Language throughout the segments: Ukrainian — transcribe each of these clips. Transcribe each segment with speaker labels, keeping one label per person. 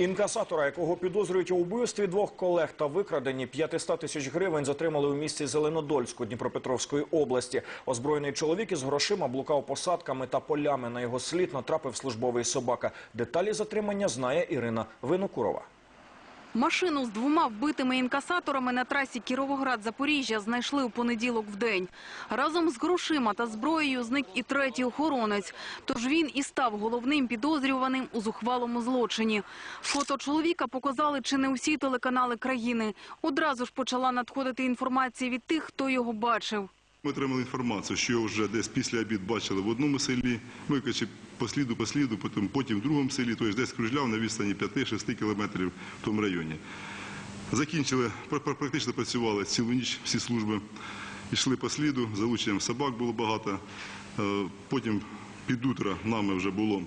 Speaker 1: Інкасатора, якого підозрюють у вбивстві двох колег та викраденні 500 тисяч гривень, затримали у місті Зеленодольську Дніпропетровської області. Озброєний чоловік із грошима блукав посадками та полями. На його слід натрапив службовий собака. Деталі затримання знає Ірина Винокурова.
Speaker 2: Машину з двома вбитими інкасаторами на трасі Кіровоград-Запоріжжя знайшли у понеділок в день. Разом з грошима та зброєю зник і третій охоронець. Тож він і став головним підозрюваним у зухвалому злочині. Фото чоловіка показали чи не усі телеканали країни. Одразу ж почала надходити інформація від тих, хто його бачив.
Speaker 3: Ми отримали інформацію, що його вже десь після обід бачили в одному селі, викачи по сліду, по сліду, потім, потім в другому селі, тобто десь кружляв на відстані 5-6 кілометрів в тому районі. Закінчили, пр- пр- практично працювали цілу ніч всі служби, йшли по сліду, залученням собак було багато. Е, Потім під утро нами вже було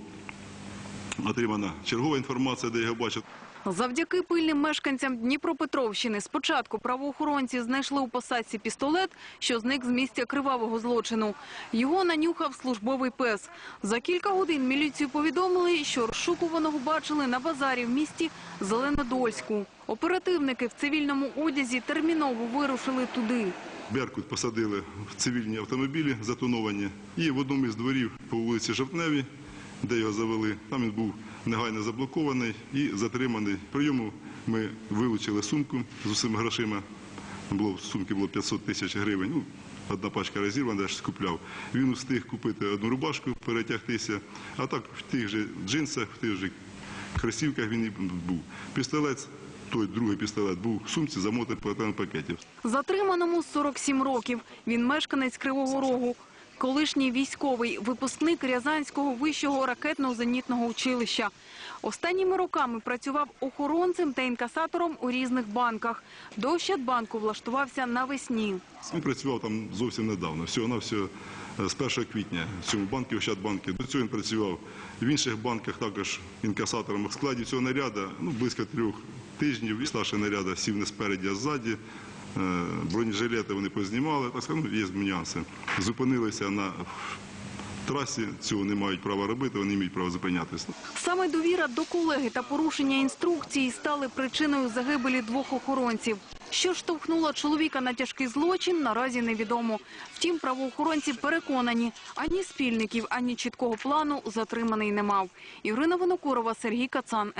Speaker 3: отримана чергова інформація, де його бачать.
Speaker 2: Завдяки пильним мешканцям Дніпропетровщини спочатку правоохоронці знайшли у посадці пістолет, що зник з місця кривавого злочину. Його нанюхав службовий пес. За кілька годин міліцію повідомили, що розшукуваного бачили на базарі в місті Зеленодольську. Оперативники в цивільному одязі терміново вирушили туди.
Speaker 3: Беркут посадили в цивільні автомобілі затоновані. І в одному із дворів по вулиці Жовтневій, де його завели, там він був негайно заблокований і затриманий. При йому ми вилучили сумку з усіма грошима. Було, в сумці було 500 тисяч гривень. Ну, одна пачка розірвана, я ж скупляв. Він встиг купити одну рубашку, перетягтися. А так в тих же джинсах, в тих же кросівках він і був. Пістолет, той другий пістолет був в сумці, замотаний в полотеному пакеті.
Speaker 2: Затриманому 47 років. Він мешканець Кривого Рогу. Колишній військовий, випускник Рязанського вищого ракетно-зенітного училища. Останніми роками працював охоронцем та інкасатором у різних банках. До Ощадбанку влаштувався навесні.
Speaker 3: Він працював там зовсім недавно, всього на всього з 1 квітня в цьому банку, Ощадбанку. До цього він працював в інших банках, також інкасатором. В складі цього наряду ну, близько трьох тижнів. І старший наряда сів не спереді, а ззаді. Е, Бронежилети вони познімали, так сказати, ну, є нюанси. Зупинилися на трасі, цього не мають права робити, вони мають права зупинятися.
Speaker 2: Саме довіра до колеги та порушення інструкцій стали причиною загибелі двох охоронців. Що штовхнуло чоловіка на тяжкий злочин, наразі невідомо. Втім, правоохоронці переконані, ані спільників, ані чіткого плану затриманий не мав. Ірина Винокурова, Сергій Кацан.